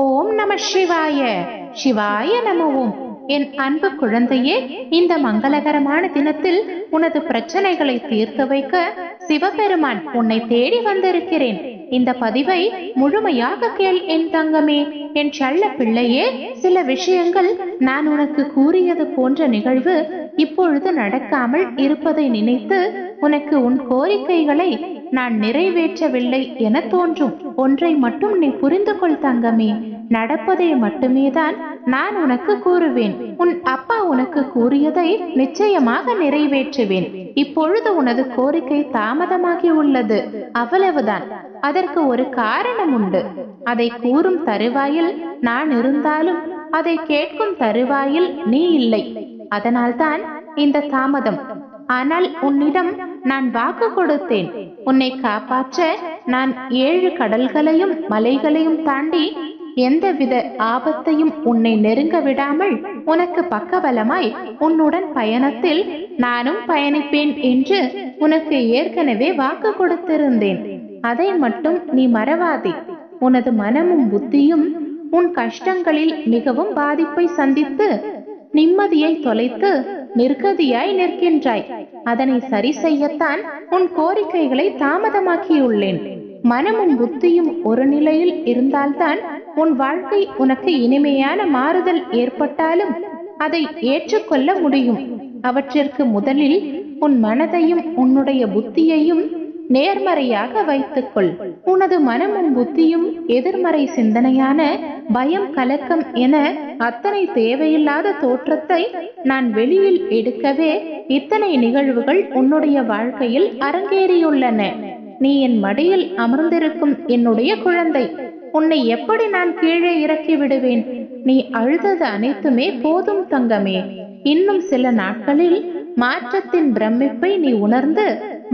ஓம் நம சிவாய. சிவாய நமவோம். என் அன்பு குழந்தையே இந்த மங்களகரமான தினத்தில் உனது பிரச்சனைகளை தீர்த்து வைக்க சிவபெருமான் உன்னை தேடி வந்திருக்கிறேன். இந்த பதிவை முழுமையாக கேள் என் தங்கமே. என் செல்ல பிள்ளையே சில விஷயங்கள் நான் உனக்கு கூறியது போன்ற நிகழ்வு இப்பொழுது நடக்காமல் இருப்பதை நினைத்து உனக்கு உன் கோரிக்கைகளை நான் நிறைவேற்றவில்லை என தோன்றும். ஒன்றை மட்டும் நீ புரிந்து கொள் தங்கமே. நடப்பதை மட்டுமே தான் நான் உனக்கு கூறுவேன். உன் அப்பா உனக்கு கூறியதை நிச்சயமாக நிறைவேற்றுவேன். இப்பொழுது உனது கோரிக்கை தாமதமாகி உள்ளது. அவ்வளவுதான். அதற்கு ஒரு காரணம் உண்டு. அதை கூறும் தருவாயில் நான் இருந்தாலும் அதை கேட்கும் தருவாயில் நீ இல்லை. அதனால்தான் இந்த தாமதம். ஆனால் உன்னிடம் நான் வாக்கு கொடுத்தேன். உன்னை காப்பாற்ற நான் ஏழு கடல்களையும் மலைகளையும் தாண்டி எந்தவித ஆபத்தையும் உன்னை நெருங்க விடாமல் உனக்கு பக்கபலமாய் உன்னுடன் பயணத்தில் நானும் பயணிப்பேன் என்று உனக்கு ஏற்கனவே வாக்கு கொடுத்திருந்தேன். அதை மட்டும் நீ மறவாதே. உனது மனமும் புத்தியும் உன் கஷ்டங்களில் மிகவும் பாதிப்பை சந்தித்து நிம்மதியை தொலைத்து நிர்கதியாய் நிற்கின்றாய். அதனை சரி செய்யத்தான் உன் கோரிக்கைகளை தாமதமாக்கியுள்ளேன். மனமும் புத்தியும் ஒரு நிலையில் இருந்தால்தான் உன் வாழ்க்கை உனக்கு இனிமையான மாறுதல் ஏற்பட்டாலும் அதை ஏற்றுக்கொள்ள முடியும். அவற்றிற்கு முதலில் உன் மனதையும் உன்னுடைய புத்தியையும் நேர்மறையாக வைத்துக்கொள். உனது மனமும் புத்தியும் எதிர்மறை சிந்தனையான பயம் கலக்கம் என அத்தனை தேவையில்லாத தோற்றத்தை நான் வெளியில் எடுக்கவே இத்தனை நிகழ்வுகள் உன்னுடைய வாழ்க்கையில் அரங்கேறியுள்ளன. நீ என் மடியில் அமர்ந்திருக்கும் என்னுடைய குழந்தை. உன்னை எப்படி நான் கீழே இறக்கி விடுவேன்? நீ அழுதது அனைத்துமே போதும் தங்கமே. இன்னும் சில நாட்களில் மாற்றத்தின் பிரமிப்பை நீ உணர்ந்து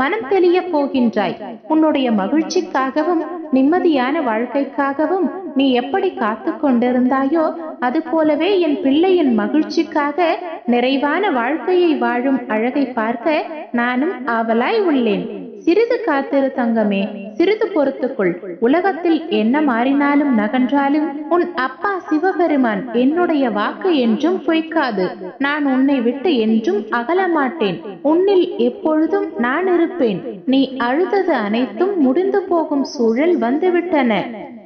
மனம் தெளிய போகின்றாய். உன்னுடைய மகிழ்ச்சிக்காகவும் நிம்மதியான வாழ்க்கைக்காகவும் நீ எப்படி காத்து கொண்டிருந்தாயோ அது போலவே என் பிள்ளையின் மகிழ்ச்சிக்காக நிறைவான வாழ்க்கையை வாழும் அழகை பார்க்க நானும் ஆவலாய் உள்ளேன். சிறிது காத்திரு தங்கமே சிறிது பொறுத்துக்குள். உலகத்தில் என்ன மாறினாலும் நகன்றாலும் உன் அப்பா சிவபெருமான் என்னுடைய வாக்கு என்றும் பொய்க்காது. நான் உன்னை விட்டு என்றும் அகலமாட்டேன். உன்னில் எப்பொழுதும் நான் இருப்பேன். நீ அழுதது அனைத்தும் முடிந்து போகும் சூழல் வந்துவிட்டன.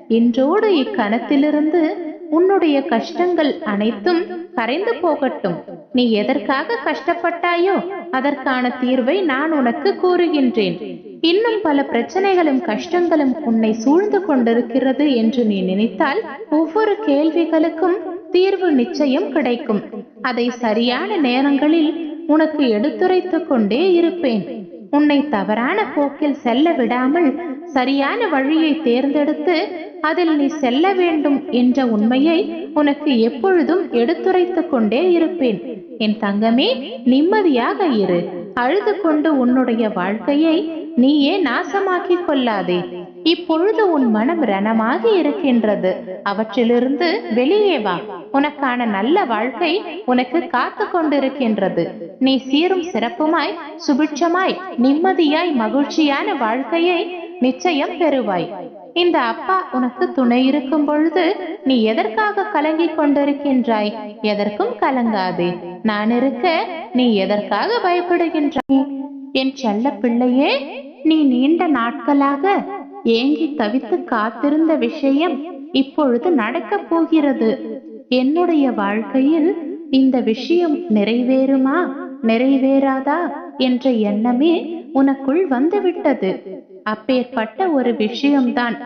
இன்றோடு இக்கணத்திலிருந்து உன்னுடைய கஷ்டங்கள் அனைத்தும் கரைந்து போகட்டும். நீ எதற்காக கஷ்டப்பட்டாயோ அதற்கான தீர்வை நான் உனக்கு கூறுகின்றேன். இன்னும் பல பிரச்சனைகளும் கஷ்டங்களும் உன்னை சூழ்ந்து கொண்டிருக்கிறது என்று நீ நினைத்தால் ஒவ்வொரு கேள்விகளுக்கும் தீர்வு நிச்சயம் கிடைக்கும். அதை சரியான நேரங்களில் உனக்கு எடுத்துரைத்துக் கொண்டே இருப்பேன். உன்னை தவறான போக்கில் செல்ல விடாமல் சரியான வழியை தேர்ந்தெடுத்து அதில் நீ செல்ல வேண்டும் என்ற உண்மையை உனக்கு எப்பொழுதும் எடுத்துரைத்துக் கொண்டே இருப்பேன். என் தங்கமே நிம்மதியாக இரு. அழுது கொண்டு உன்னுடைய வாழ்க்கையை நீயே நாசமாக்கிக் கொள்ளாதே. இப்பொழுது உன் மனம் ரணமாகி இருக்கின்றது. அவற்றிலிருந்து வெளியே வா. உனக்கான நல்ல வாழ்க்கை உனக்கு காத்து கொண்டிருக்கின்றது. நீ சீரும் சிறப்புமாய் சுபிட்சமாய் நிம்மதியாய் மகிழ்ச்சியான வாழ்க்கையை நிச்சயம் பெறுவாய். இந்த அப்பா உனக்கு துணை இருக்கும் பொழுது நீ எதற்காக கலங்கிக் கொண்டிருக்கின்றாய்? எதற்கும் கலங்காதே. நான் இருக்க நீ எதற்காக பயப்படுகின்றாய்? என் செல்ல பிள்ளையே நீ நீண்ட நாட்களாக ஏங்கி தவித்து காத்திருந்த விஷயம் இப்பொழுது நடக்கப் போகிறது. என்னுடைய வாழ்க்கையில் இந்த விஷயம் நிறைவேறுமா? நிறைவேறாதா? என்ற எண்ணமே உனக்குள் வந்துவிட்டது. அப்பேற்பட்ட ஒரு விஷயம்தான்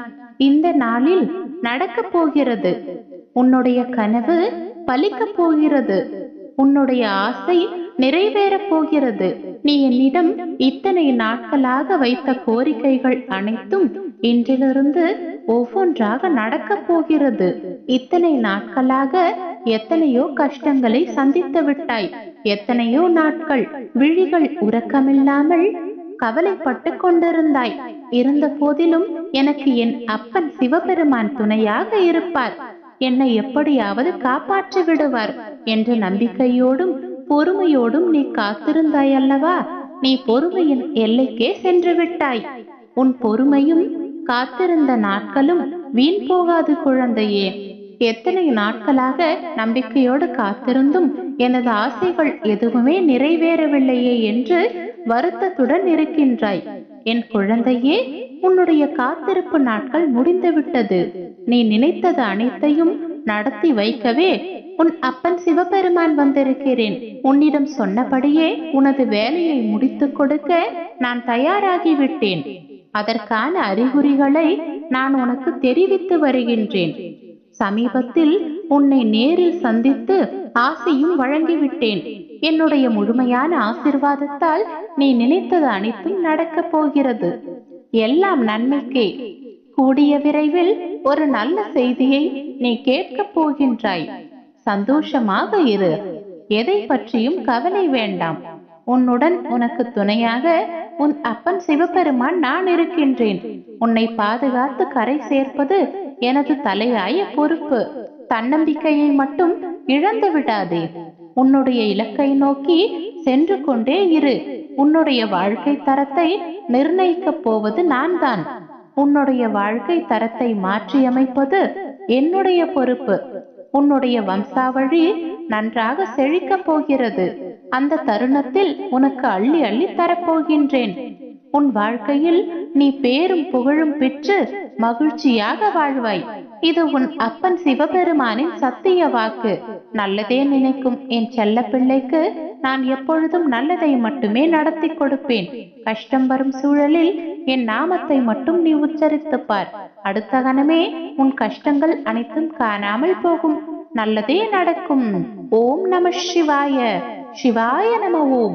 இந்த நாளில் நடக்க போகிறது. உன்னுடைய கனவு பலிக்க போகிறது. உன்னுடைய ஆசை நிறைவேறப் போகிறது. நீ என்னிடம் இத்தனை நாட்களாக வைத்த கோரிக்கைகள் அனைத்தும் இன்றிலிருந்து ஒவ்வொன்றாக நடக்கப் போகிறது. இத்தனை நாட்களாக எத்தனையோ கஷ்டங்களை சந்தித்து விட்டாய். எத்தனையோ நாட்கள் விழிகள் உறக்கமில்லாமல் கவலைப்பட்டு கொண்டிருந்தாய் இருந்த போதிலும் எனக்கு என் அப்பன் சிவபெருமான் துணையாக இருப்பார். என்னை எப்படியாவது காப்பாற்றி விடுவார் என்ற நம்பிக்கையோடும் பொறுமையோடும் நீ காத்திருந்தாய் அல்லவா நீ பொறுமையின் எல்லைக்கே சென்று விட்டாய். உன் பொறுமையும் காத்திருந்த நாட்களும் வீண் போகாது குழந்தையே. எத்தனை நாட்களாக நம்பிக்கையோடு காத்திருந்தும் எனது ஆசைகள் எதுவுமே நிறைவேறவில்லையே என்று வருத்தத்துடன் இருக்கின்றாய். என் குழந்தையே உன்னுடைய காத்திருப்பு நாட்கள் முடிந்துவிட்டது. நீ நினைத்தது அனைத்தையும் நடத்தி வைக்கவே உன் அப்பன் சிவபெருமான் வந்திருக்கிறேன். உன்னிடம் சொன்னபடியே உனது வேலையை முடித்துக் கொடுக்க நான் தயாராகிவிட்டேன். அதற்கான அறிகுறிகளை நான் உனக்கு தெரிவித்து வருகின்றேன். சமீபத்தில் உன்னை நேரில் சந்தித்து ஆசையும் வழங்கிவிட்டேன். என்னுடைய முழுமையான ஆசிர்வாதத்தால் நீ நினைத்தது அனைத்தும் நடக்கப் போகிறது. எல்லாம் நன்மைக்கே. கூடிய விரைவில் ஒரு நல்ல செய்தியை நீ கேட்கப் போகின்றாய். சந்தோஷமாக இரு. எதை பற்றியும் கவலை வேண்டாம். உன்னுடன் உனக்கு துணையாக உன் அப்பன் சிவபெருமான் நான் இருக்கின்றேன். உன்னை பாதுகாத்து கரை சேர்ப்பது எனது தலையாய பொறுப்பு. தன்னம்பிக்கையை மட்டும் இழந்து விடாதே. உன்னுடைய இலக்கை நோக்கி சென்று கொண்டே இரு. உன்னுடைய வாழ்க்கை தரத்தை நிர்ணயிக்கப் போவது நான் தான் உன்னுடைய வாழ்க்கை தரத்தை மாற்றியமைப்பது என்னுடைய பொறுப்பு. உன்னுடைய வம்சாவழி நன்றாக செழிக்கப் போகிறது. அந்த தருணத்தில் உனக்கு அள்ளி அள்ளி தரப்போகின்றேன். உன் வாழ்க்கையில் நீ பேரும் புகழும் பெற்று மகிழ்ச்சியாக வாழ்வாய். இது உன் அப்பன் சிவபெருமானின் சத்திய வாக்கு. நல்லதே நினைக்கும் என் செல்ல பிள்ளைக்கு நான் எப்பொழுதும் நல்லதை மட்டுமே நடத்தி கொடுப்பேன். கஷ்டம் வரும் சூழலில் என் நாமத்தை மட்டும் நீ உச்சரித்து பார். அடுத்த கணமே உன் கஷ்டங்கள் அனைத்தும் காணாமல் போகும். நல்லதே நடக்கும். ஓம் நம சிவாய. சிவாய நம ஓம்.